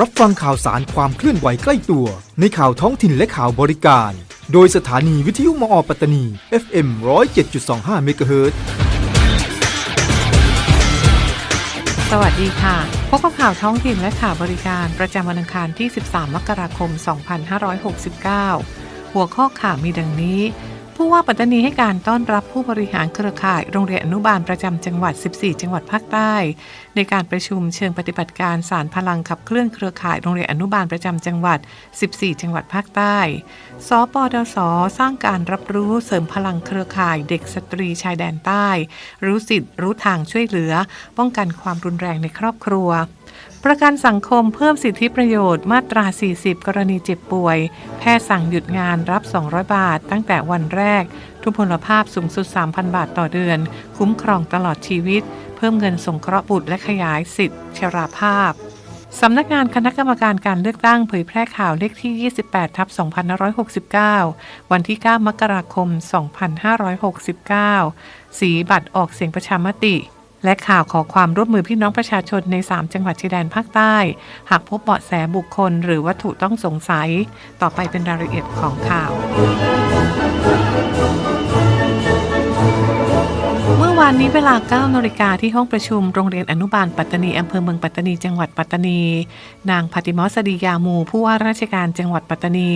รับฟังข่าวสารความเคลื่อนไหวใกล้ตัว ในข่าวท้องถิ่นและข่าวบริการ โดยสถานีวิทยุมอปัตตานี FM 107.25เมกะเฮิรตสวัสดีค่ะ พบกับข่าวท้องถิ่นและข่าวบริการประจำวันอังคารที่ 13 มกราคม 2569 หัวข้อข่าวมีดังนี้ ผู้ว่าปัตตานีให้การต้อนรับผู้บริหารเครือข่ายโรงเรียนอนุบาลประจำจังหวัด 14 จังหวัดภาคใต้ ในการประชุมเชิงปฏิบัติการสารพลังขับเคลื่อนเครือข่ายโรงเรียนอนุบาลประจำจังหวัด 14 จังหวัดภาคใต้ สปดส สร้างการรับรู้เสริมพลังเครือข่ายเด็กสตรีชายแดนใต้ รู้สิทธิ์รู้ทางช่วยเหลือ ป้องกันความรุนแรงในครอบครัว ประกันสังคมเพิ่มสิทธิประโยชน์มาตรา 40 กรณีเจ็บป่วย แพทย์สั่งหยุดงานรับ 200 บาท ตั้งแต่วันแรก ทุพพลภาพสูงสุด 3,000 บาทต่อเดือน คุ้มครองตลอดชีวิต เพิ่มเงินสงเคราะห์บุตรและขยายสิทธิชราภาพสำนักงานคณะกรรมการการเลือกตั้งเผยแพร่ข่าวเลขที่ 28 ทับ 2569 วันที่ 9 มกราคม 2569 สีบัตรออกเสียงประชามติ และข่าวขอความร่วมมือพี่น้องประชาชนใน 3 จังหวัดชายแดนภาคใต้ หากพบเบาะแสบุคคลหรือวัตถุต้องสงสัย ต่อไปเป็นรายละเอียดของข่าว วานนี้เวลา9นาฬิกาที่ห้องประชุมโรงเรียนอนุบาลปัตตานีอำเภอเมืองปัตตานีจังหวัดปัตตานี นางพัติมอสดียามูผู้ว่าราชการจังหวัดปัตตานี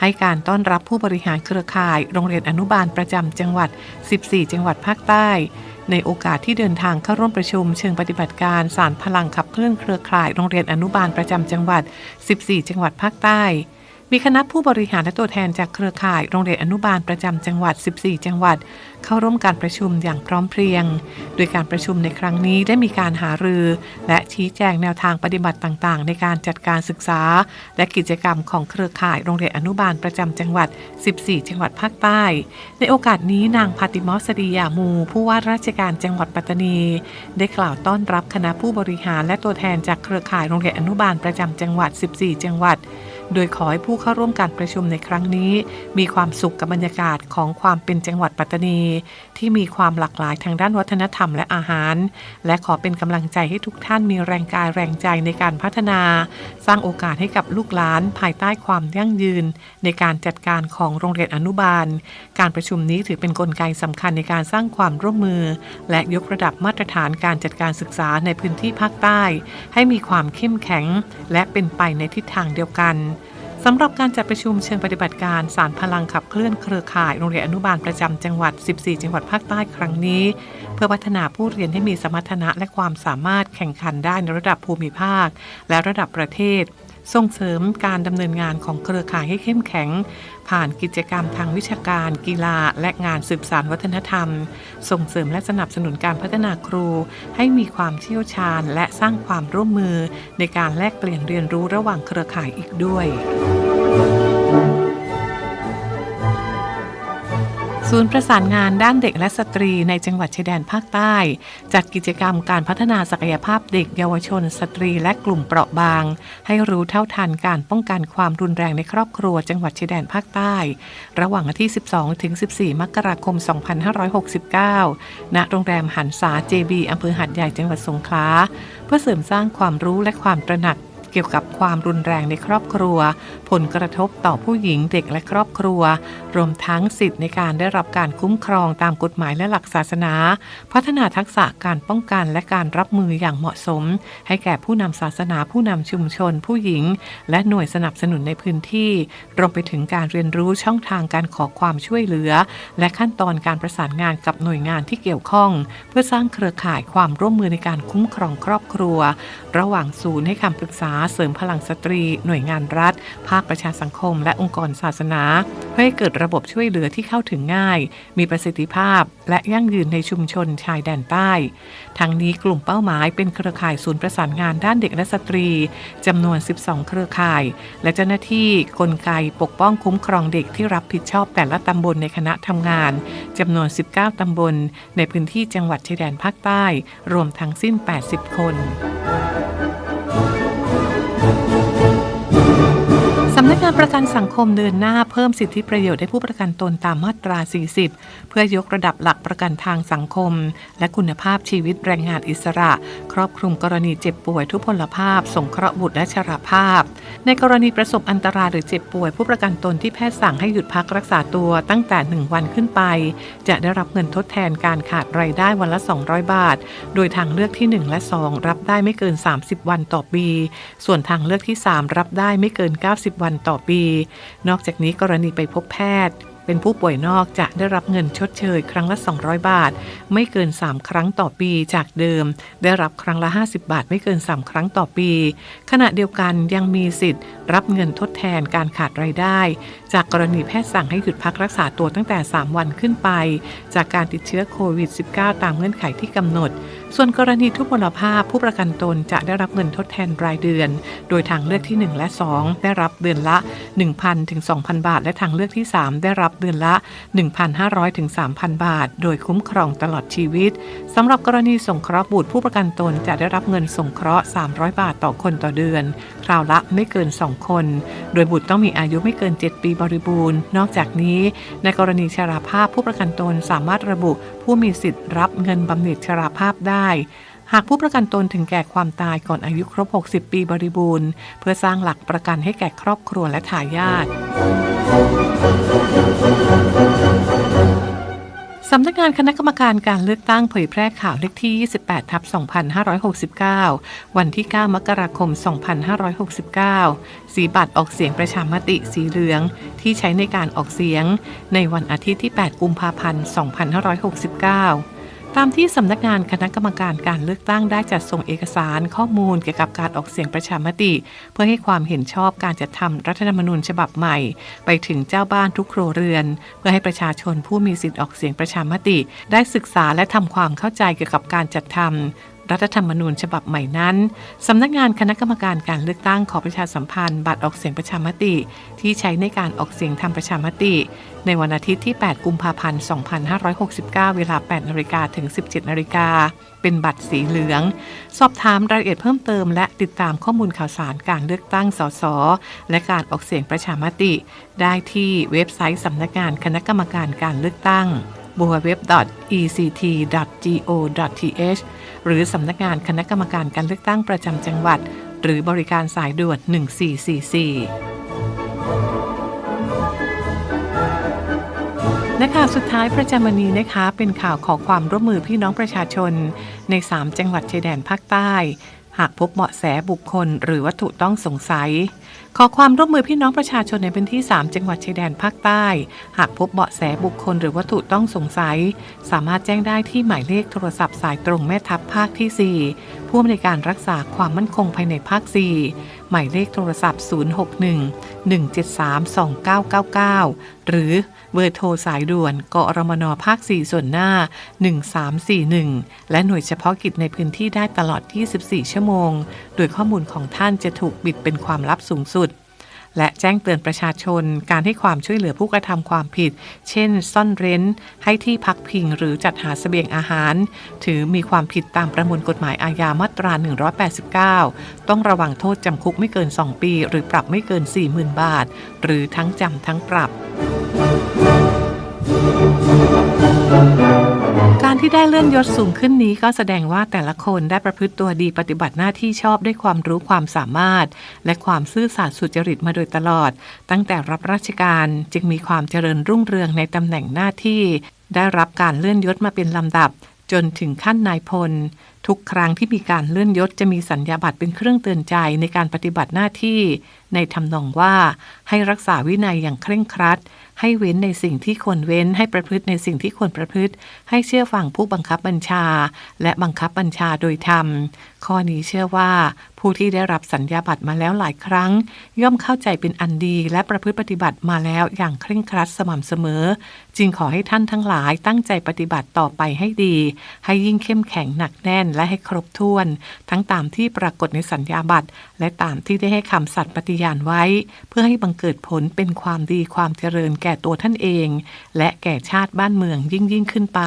ให้การต้อนรับผู้บริหารเครือข่าย โรงเรียนอนุบาลประจำจังหวัด 14 จังหวัดภาคใต้ ในโอกาสที่เดินทางเข้าร่วมประชุม เชิงปฏิบัติการสารพลังขับเคลื่อนเครือข่าย โรงเรียนอนุบาลประจำจังหวัด 14 จังหวัดภาคใต้ มีคณะผู้บริหารและตัวแทนจากเครือข่ายโรงเรียนอนุบาลประจำจังหวัด 14 จังหวัด เข้าร่วมการประชุมอย่างพร้อมเพรียง โดยการประชุมในครั้งนี้ได้มีการหารือ และชี้แจงแนวทางปฏิบัติต่างๆ ในการจัดการศึกษา และกิจกรรมของเครือข่ายโรงเรียนอนุบาลประจำจังหวัด 14 จังหวัดภาคใต้ ในโอกาสนี้นางพาติมอสดียามู ผู้ว่าราชการจังหวัดปัตตานี ได้กล่าวต้อนรับคณะผู้บริหารและตัวแทนจากเครือข่ายโรงเรียนอนุบาลประจำจังหวัด 14 จังหวัด โดยขอให้ผู้เข้าร่วมการประชุมในครั้งนี้ มีความสุขกับบรรยากาศของความเป็นจังหวัดปัตตานี ที่มีความหลากหลายทางด้านวัฒนธรรมและอาหาร และขอเป็นกำลังใจให้ทุกท่านมีแรงกายแรงใจในการพัฒนา สร้างโอกาสให้กับลูกหลาน ภายใต้ความยั่งยืน ในการจัดการของโรงเรียนอนุบาล การประชุมนี้ถือเป็นนกลไกสำคัญในการสร้างความร่วมมือ และยกระดับมาตรฐานการจัดการศึกษาในพื้นที่ภาคใต้ ให้มีความเข้มแข็ง และเป็นไปในทิศทางเดียวกันำหรับการจัดประชุมเชิงปฏิบัติการสารพลังขับเคลื่อนเครือข่ายโรงเรียนอนุบาลประจำจังหวัด 14 จังหวัดภาคใต้ครั้งนี้ เพื่อพัฒนาผู้เรียนให้มีสมรรถนะและความสามารถแข่งขันได้ในระดับภูมิภาค และระดับประเทศ ส่งเสริมการดำเนินงานของเครือข่ายให้เข้มแข็ง ผ่านกิจกรรมทางวิชาการ กีฬา และงานสืบสานวัฒนธรรม ส่งเสริมและสนับสนุนการพัฒนาครู ให้มีความเชี่ยวชาญ และสร้างความร่วมมือ ในการแลกเปลี่ยนเรียนรู้ระหว่างเครือข่ายอีกด้วย ศูนย์ประสานงานด้านเด็กและสตรีในจังหวัดชายแดนภาคใต้ จัดกิจกรรมการพัฒนาศักยภาพเด็กเยาวชน สตรีและกลุ่มเปราะบาง ให้รู้เท่าทันการป้องกันความรุนแรงในครอบครัวจังหวัดชายแดนภาคใต้ ระหว่างวันที่ 12 ถึง 14 มกราคม 2569 ณ โรงแรมหันษา JB อำเภอหัดใหญ่จังหวัดสงขลา เพื่อเสริมสร้างความรู้และความตระหนัก กี่ยวกับความรุนแรงในครอบครัว ผลกระทบต่อผู้หญิงเด็กและครอบครัว รวมทั้งสิทธิในการได้รับการคุ้มครองตามกฎหมายและหลักศาสนา พัฒนาทักษะการป้องกันและการรับมืออย่างเหมาะสม ให้แก่ผู้นำศาสนาผู้นำชุมชน ผู้หญิง และหน่วยสนับสนุนในพื้นที่ รวมไปถึงการเรียนรู้ช่องทางการขอความช่วยเหลือ และขั้นตอนการประสานงานกับหน่วยงานที่เกี่ยวข้อง เพื่อสร้างเครือข่ายความร่วมมือในการคุ้มครองครอบครัว ระหว่างศูนย์ให้คำปรึกษาเสริมพลังสตรี หน่วยงานรัฐ ภาคประชาสังคม และองค์กรศาสนา เพื่อให้เกิดระบบช่วยเหลือที่เข้าถึงง่าย มีประสิทธิภาพ และยั่งยืนในชุมชนชายแดนใต้ ทั้งนี้กลุ่มเป้าหมายเป็นเครือข่ายศูนย์ประสานงานด้านเด็กและสตรีจำนวน 12 เครือข่าย และเจ้าหน้าที่กลไกปกป้องคุ้มครองเด็กที่รับผิดชอบแต่ละตำบลในคณะทำงานจำนวน 19 ตำบล ในพื้นที่จังหวัดชายแดนภาคใต้ รวมทั้งสิ้น 80 คนำนักงานประกันสังคมเดินหน้าเพิ่มสิทธิประโยชน์ให้ผู้ประกันตนตามมาตรา 40 เพื่อยกระดับหลักประกันทางสังคม และคุณภาพชีวิตแรงงานอิสระ ครอบคลุมกรณีเจ็บป่วยทุพพลภาพ สงเคราะห์บุตรและชราภาพ ในกรณีประสบอันตรายหรือเจ็บป่วย ผู้ประกันตนที่แพทย์สั่งให้หยุดพักรักษาตัวตั้งแต่ 1 วันขึ้นไป จะได้รับเงินทดแทนการขาดรายได้วันละ 200 บาท โดยทางเลือกที่ 1 และ 2 รับได้ไม่เกิน 30 วันต่อปี ส่วนทางเลือกที่ 3 รับได้ไม่เกิน 90 วันต่อปี นอกจากนี้กรณีไปพบแพทย์ เป็นผู้ป่วยนอกจะได้รับเงินชดเชยครั้งละ 200 บาท ไม่เกิน 3 ครั้งต่อปีจากเดิม ได้รับครั้งละ 50 บาท ไม่เกิน 3 ครั้งต่อปี ขณะเดียวกันยังมีสิทธิ์ รับเงินทดแทนการขาดรายได้ จากกรณีแพทย์สั่งให้หยุดพักรักษาตัวตั้งแต่ 3 วันขึ้นไป จากการติดเชื้อโควิด -19 ตามเงื่อนไขที่กำหนด ส่วนกรณีทุพพลภาพผู้ประกันตนจะได้รับเงินทดแทนรายเดือน โดยทางเลือกที่ 1 และ 2 ได้รับเดือนละ 1,000ถึง2,000 บาท และทางเลือกที่ 3 ได้รับเดือนละ 1,500ถึง3,000 บาท โดยคุ้มครองตลอดชีวิตสำหรับกรณีสงเคราะห์บุตรผู้ประกันตนจะได้รับเงินสงเคราะห์ 300 บาทต่อคนต่อเดือน คราวละไม่เกิน 2 คน โดยบุตรต้องมีอายุไม่เกิน 7 ปีบริบูรณ์ นอกจากนี้ ในกรณีชราภาพผู้ประกันตนสามารถระบุผู้มีสิทธิ์รับเงินบำเหน็จชราภาพได้หากผู้ประกันตนถึงแก่ความตายก่อนอายุครบ 60 ปีบริบูรณ์ เพื่อสร้างหลักประกันให้แก่ครอบครัวและทายาทสำนักงานคณะกรรมการการเลือกตั้งเผยแพร่ข่าวเลขที่ 28 ทับ 2569 วันที่ 9 มกราคม 2569 สีบัตรออกเสียงประชามติสีเหลือง ที่ใช้ในการออกเสียง ในวันอาทิตย์ที่ 8 กุมภาพันธ์ 2569 ตามที่สำนักงานคณะกรรมการการเลือกตั้งได้จัดส่งเอกสารข้อมูลเกี่ยวกับการออกเสียงประชามติ เพื่อให้ความเห็นชอบการจัดทำรัฐธรรมนูญฉบับใหม่ ไปถึงเจ้าบ้านทุกครัวเรือน เพื่อให้ประชาชนผู้มีสิทธิออกเสียงประชามติ ได้ศึกษาและทำความเข้าใจเกี่ยวกับการจัดทำ รัฐธรรมนูญฉบับใหม่นั้น สำนักงานคณะกรรมการการเลือกตั้งขอประชาสัมพันธ์ บัตรออกเสียงประชามติ ที่ใช้ในการออกเสียงทำประชามติ ในวันอาทิตย์ที่ 8 กุมภาพันธ์ 2569 เวลา 8นาฬิกาถึง 17นาฬิกาเป็นบัตรสีเหลือง สอบถามรายละเอียดเพิ่มเติม และติดตามข้อมูลข่าวสารการเลือกตั้งสสและการออกเสียงประชามติ ได้ที่เว็บไซต์สำนักงานคณะกรรมการการเลือกตั้ง www.ect.go.th หรือสำนักงานคณะกรรมการการเลือกตั้งประจำจังหวัด หรือบริการสายด่วน 1444และข่าวสุดท้ายประจำวันนี้นะคะเป็นข่าวขอความร่วมมือพี่น้องประชาชน ใน 3 จังหวัดชายแดนภาคใต้ หากพบเบาะแสบุคคลหรือวัตถุต้องสงสัย ขอความร่วมมือพี่น้องประชาชนในพื้นที่ 3 จังหวัดชายแดนภาคใต้ หากพบเบาะแสบุคคลหรือวัตถุต้องสงสัย สามารถแจ้งได้ที่หมายเลขโทรศัพท์สายตรงแม่ทัพภาคที่ 4 ผู้อำนวยการรักษาความมั่นคงภายในภาค 4 หมายเลขโทรศัพท์ 061 173 2999 หรือ เบอร์โทรสายด่วนกอรมนภาค 4 ส่วนหน้า 1341 และหน่วยเฉพาะกิจในพื้นที่ได้ตลอด 24 ชั่วโมง โดยข้อมูลของท่านจะถูกบิดเป็นความลับสูงสุด และแจ้งเตือนประชาชน การให้ความช่วยเหลือผู้กระทำความผิด เช่น ซ่อนเร้น ให้ที่พักพิงหรือจัดหาเสบียงอาหาร ถือมีความผิดตามประมวลกฎหมายอาญามาตรา 189 ต้องระวังโทษจำคุกไม่เกิน 2 ปี หรือปรับไม่เกิน 40,000 บาท หรือทั้งจำทั้งปรับ การที่ได้เลื่อนยศสูงขึ้นนี้ก็แสดงว่าแต่ละคนได้ประพฤติตัวดีปฏิบัติหน้าที่ชอบด้วยความรู้ความสามารถ และความซื่อสัตย์สุจริตมาโดยตลอด ตั้งแต่รับราชการจึงมีความเจริญรุ่งเรืองในตำแหน่งหน้าที่ ได้รับการเลื่อนยศมาเป็นลำดับ จนถึงขั้นนายพล ทุกครั้งที่มีการเลื่อนยศจะมีสัญญาบัตรเป็นเครื่องเตือนใจในการปฏิบัติหน้าที่ ในทำนองว่าให้รักษาวินัยอย่างเคร่งครัด ให้เว้นในสิ่งที่ควรเว้น ให้ประพฤติในสิ่งที่ควรประพฤติ ให้เชื่อฟังผู้บังคับบัญชา และบังคับบัญชาโดยธรรมข้อนี้เชื่อว่าผู้ที่ได้รับสัญญาบัตรมาแล้วหลายครั้ง ย่อมเข้าใจเป็นอันดีและประพฤติปฏิบัติมาแล้วอย่างเคร่งครัดสม่ำเสมอ จึงขอให้ท่านทั้งหลายตั้งใจปฏิบัติต่อไปให้ดี ให้ยิ่งเข้มแข็งหนักแน่นและให้ครบถ้วน ทั้งตามที่ปรากฏในสัญญาบัตรและตามที่ได้ให้คำสัตย์ปฏิญาณไว้ เพื่อให้บังเกิดผลเป็นความดีความเจริญแก่ตัวท่านเอง และแก่ชาติบ้านเมืองยิ่งยิ่งขึ้นไป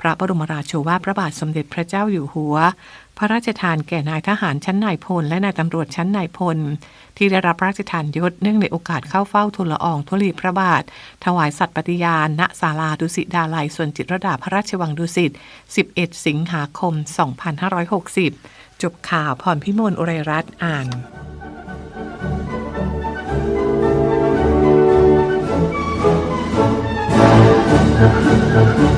พระบรมราโชวาทพระบาทสมเด็จพระเจ้าอยู่หัว พระราชทานแก่นายทหารชั้นนายพลและนายตำรวจชั้นนายพล ที่ได้รับพระราชทานยศเนื่องในโอกาสเข้าเฝ้าทูลละอองธุลีพระบาท ถวายสัตย์ปฏิญาณณศาลาดุสิตดาลัยส่วนจิตรดาพระราชวังดุสิต 11 สิงหาคม 2560 จบข่าวพรพิมลอุไรรัตน์อ่าน Thank